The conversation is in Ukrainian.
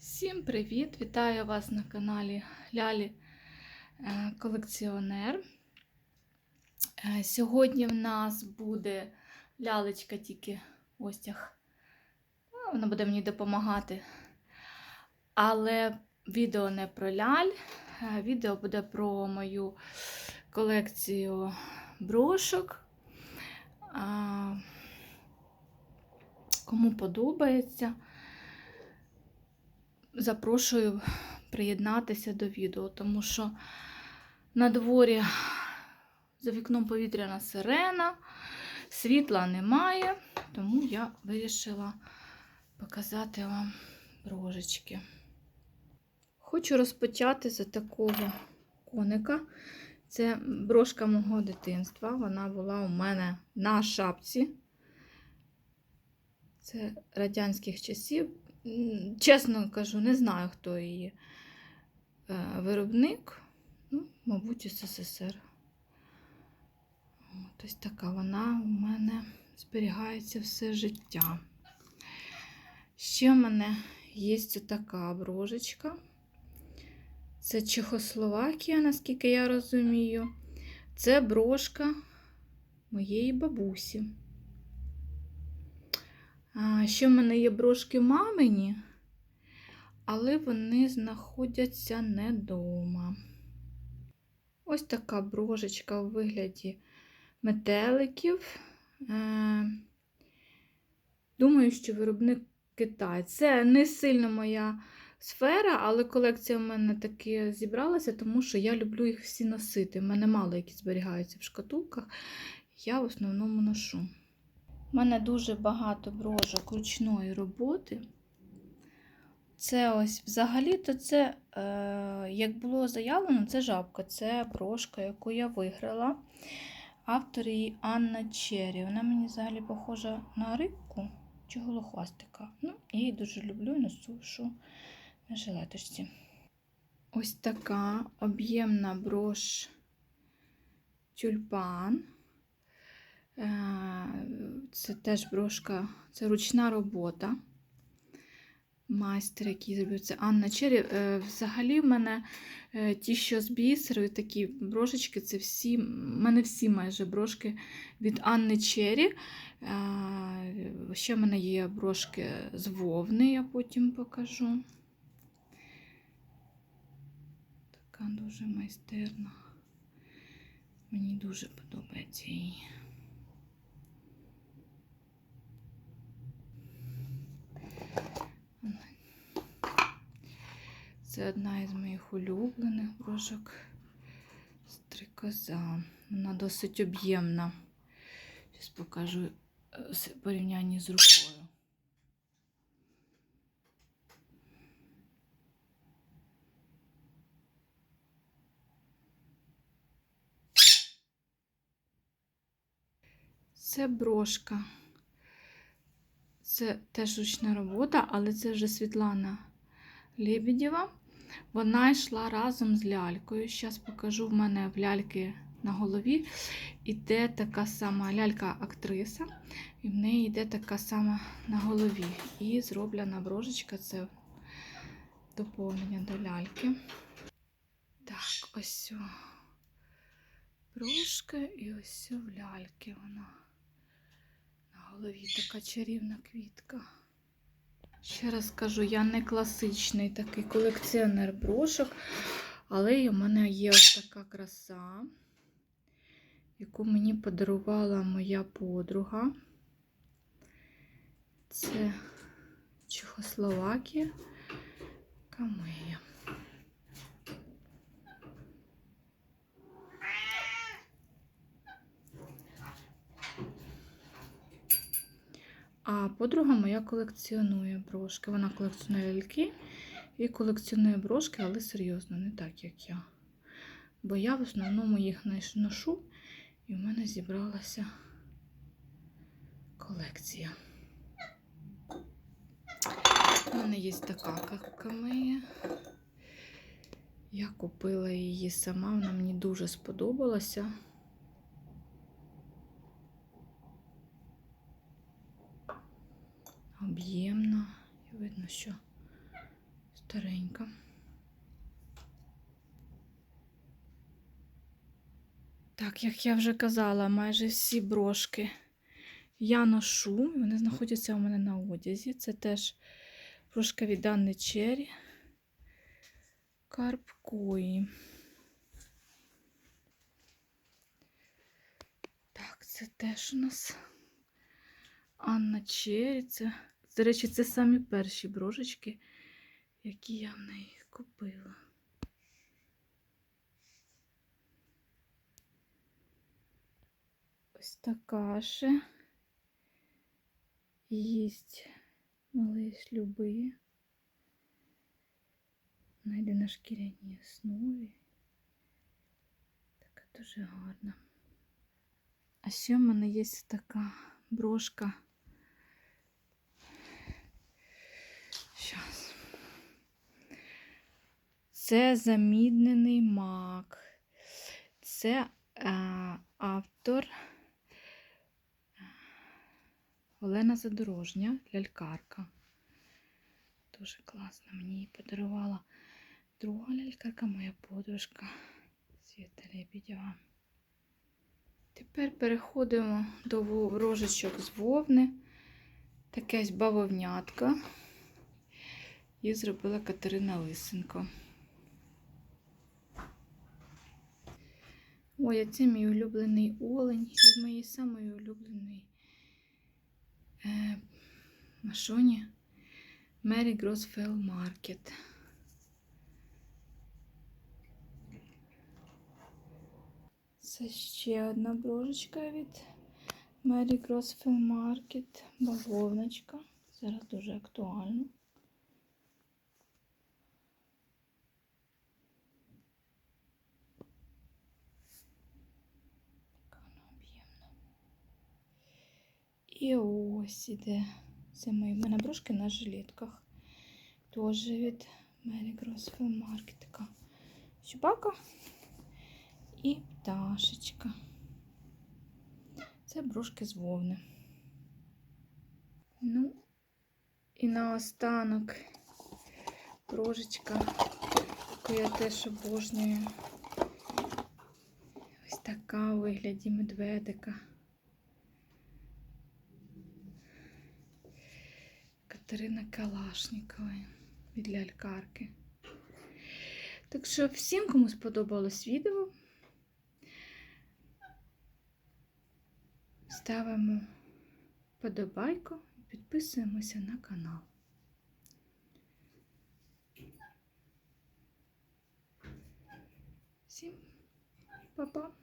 Всім привіт! Вітаю вас на каналі Лялі е, Колекціонер. Е, Сьогодні в нас буде лялечка тільки остяг. Ну, Вона буде мені допомагати. Але відео не про ляль. е, Відео буде про мою колекцію брошок. Кому подобається запрошую приєднатися до відео, тому що на дворі за вікном повітряна сирена, світла немає, тому я вирішила показати вам брожечки. Хочу розпочати з такого коника. Це брошка мого дитинства. Вона була у мене на шапці. Це радянських часів. Чесно кажу, не знаю, хто її е, виробник. Ну, мабуть, СССР. Ось така вона у мене зберігається все життя. Ще в мене є така брошечка. Це Чехословакія, наскільки я розумію. Це брошка моєї бабусі. Ще в мене є брошки мамині, але вони знаходяться не вдома. Ось така брошечка у вигляді метеликів. Е, Думаю, що виробник Китай. Це не сильно моя сфера, але колекція в мене таки зібралася, тому що я люблю їх всі носити. У мене мало які зберігаються в шкатулках. Я в основному ношу. У мене дуже багато брошок ручної роботи. Це ось взагалі-то це, е, як було заявлено, це жабка. Це брошка, яку я виграла. Автор її Анна Черрі. Вона мені взагалі похожа на рибку чи голохвастика. Ну, я її дуже люблю і ношу на жилеточці. Ось така об'ємна брош тюльпан. Е, Це теж брошка, це ручна робота. Майстер, який зробив це Анна Чері. Е, Взагалі, в мене е, ті, що з бісеру, такі брошечки, це всі, в мене всі майже брошки від Анни Чері. Ще в мене є брошки з вовни, я потім покажу. Така дуже майстерна. Мені дуже подобається її. Це одна із моїх улюблених брошок стрикоза. Вона досить об'ємна. Зараз покажу е, порівнянні з рукою. Це брошка. Це теж ручна робота, але це вже Світлана Лебедєва. Вона йшла разом з лялькою. Зараз покажу в мене в ляльки на голові. Іде така сама лялька-актриса, і в неї йде така сама на голові. І зроблена брошечка це доповнення до ляльки. Так, ось о. і ось в ляльки вона. На голові така чарівна квітка. Ще раз кажу, я не класичний такий колекціонер брошок, але у мене є ось така краса, яку мені подарувала моя подруга. Це Чехословакія Камея. А подруга моя колекціонує брошки. Вона колекціонує ляльки і колекціонує брошки, але серйозно, не так, як я. Бо я в основному їх ношу, і в мене зібралася колекція. У мене є така камея. Я купила її сама, вона мені дуже сподобалася. Об'ємна. Видно, що старенька. Так, як я вже казала, майже всі брошки я ношу. Вони знаходяться у мене на одязі. Це теж брошка від Анни Чері. Карпкої. Так, це теж у нас Анна Чері. Це, до речі, це самі перші брошечки, які я в неї купила. Ось така ще. Їсть мали шлюби. Вона йде на шкіряній основі. Така дуже гарна. А ще в мене є така брошка. Це заміднений мак. Це е, автор Олена Задорожня, лялькарка. Дуже класно. Мені її подарувала друга лялькарка, моя подружка Світа Лебідєва. Тепер переходимо до ворожечок з вовни. Таке бавовнятка. Її зробила Катерина Лисенко. Ой, а це мій улюблений олень від моєї самої улюбленої е, машоні Мері Гросфелл Маркет. Це ще одна брошечка від Мері Гросфелл Маркет. Бавовночка. Зараз дуже актуально. І ось іде. Це мої мене брошки на жилетках. Теж від Мері Гросфелл Маркет. Така собака і пташечка. Це брошки з вовни. Ну, і наостанок брошечка, яку я теж обожнюю. Ось така у вигляді медведика. Катерина Калашникова від лялькарки. Так що всім, кому сподобалось відео, ставимо подобайку і підписуємося на канал. Всім па-па!